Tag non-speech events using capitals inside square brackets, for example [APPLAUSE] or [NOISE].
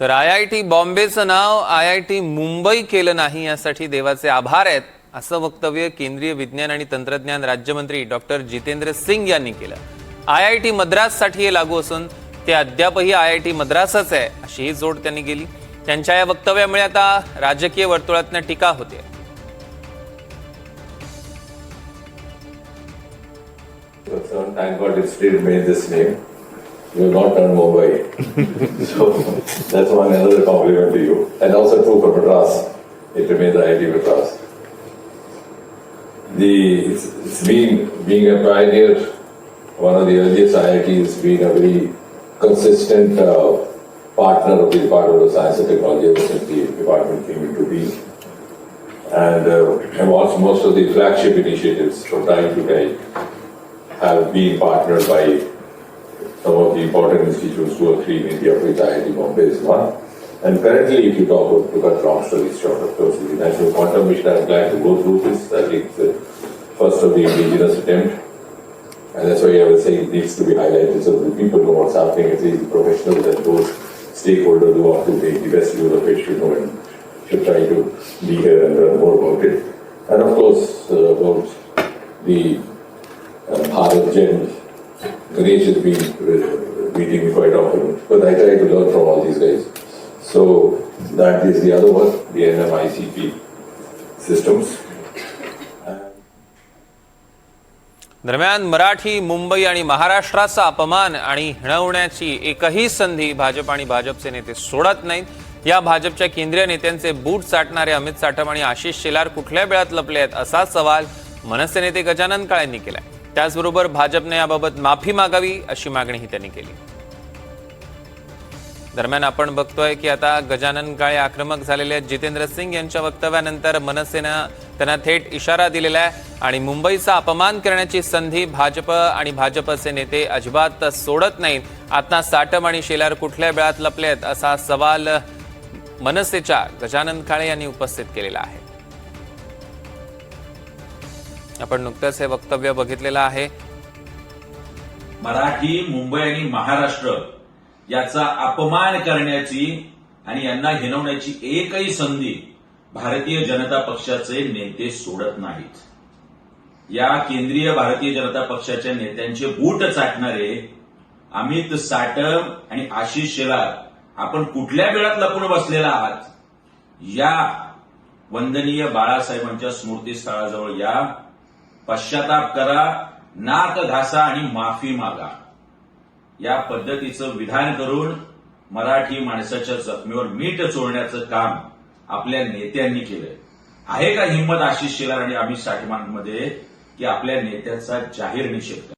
तर I I T बॉम्बेचं नाव आय आय टी मुंबई केलं नाही यासाठी देवाचे आभार आहेत असं वक्तव्य केंद्रीय विज्ञान आणि तंत्रज्ञान राज्यमंत्री डॉक्टर जितेंद्र सिंग यांनी केलं. आय आय टी मद्राससाठी हे लागू असून ते अद्यापही आय आय टी मद्रासच आहे अशीही जोड त्यांनी केली. त्यांच्या या वक्तव्यामुळे आता राजकीय वर्तुळातनं टीका होते. So thank God it still made this name. You have not turned [LAUGHS] Mumbai. so that's one another compliment to you. And also true for Madras. It remains IIT Madras. The, it's, it's been, being a pioneer, one of the earliest IITs, being a very consistent uh, partner of the Department of Science and Technology ever since the department came into being. And uh, most of the flagship initiatives from time to time have been partnered by some of the important institutes, two or three in India, of which IIT Bombay is one. And currently, if you talk about, to cut long stories short, of course, the National Quantum Mission, I'm glad to go through this. I think the first of the indigenous attempt. And that's why I was saying it needs to be highlighted so that people know what's happening, least the professionals and those stakeholders who want to the best use of it should know and should try to be here and learn more about it. And of course, uh, about the uh, Bharat Gen. Ganesh has been uh, meeting me quite often, but I try to learn from all these guys. So that is the other one, the NMICP systems. दरम्यान मराठी मुंबई आणि महाराष्ट्राचा अपमान आणि हिणवण्याची एकही संधी भाजप आणि भाजपचे नेते सोडत नाहीत या भाजपच्या केंद्रीय नेत्यांचे बूट चाटणारे अमित साठम आणि आशिष शेलार कुठल्या वेळात लपले आहेत असा सवाल मनसे नेते गजानन काळेंनी केलाय त्याचबरोबर भाजपने याबाबत माफी मागावी अशी मागणीही त्यांनी केली. दरम्यान आपण बघतोय की आता गजानन काळे आक्रमक झालेले आहेत. जितेंद्र सिंग यांच्या वक्तव्यानंतर मनसेनं त्यांना थेट इशारा दिलेला आहे आणि मुंबईचा अपमान करण्याची संधी भाजप आणि भाजपचे नेते अजिबात सोडत नाहीत. आता साटम आणि शेलार कुठल्या वेळात लपले आहेत असा सवाल मनसेच्या गजानन काळे यांनी उपस्थित केलेला आहे. आपण नुकतंच हे वक्तव्य बघितलेलं आहे. मराठी मुंबई आणि महाराष्ट्र याचा अपमान करण्याची आणि यांना हिनवण्याची एकही संधी भारतीय जनता पक्षाचे नेते सोडत नाहीत. या केंद्रीय भारतीय जनता पक्षाच्या नेत्यांचे बूट चाटणारे अमित साटम आणि आशिष शेलार आपण कुठल्या वेळात लपून बसलेला आहात? या वंदनीय बाळासाहेबांच्या स्मृतीस्थळाजवळ या. पश्चाताप करा नाक घासा आणि माफी मागा. या पद्धतीचं विधान करून मराठी माणसाच्या जखमीवर मीठ चोळण्याचं काम आपल्या नेत्यांनी केलंय. आहे का हिंमत आशिष शेलार आणि अमित साठमांमध्ये की आपल्या नेत्याचा जाहीर निषेध?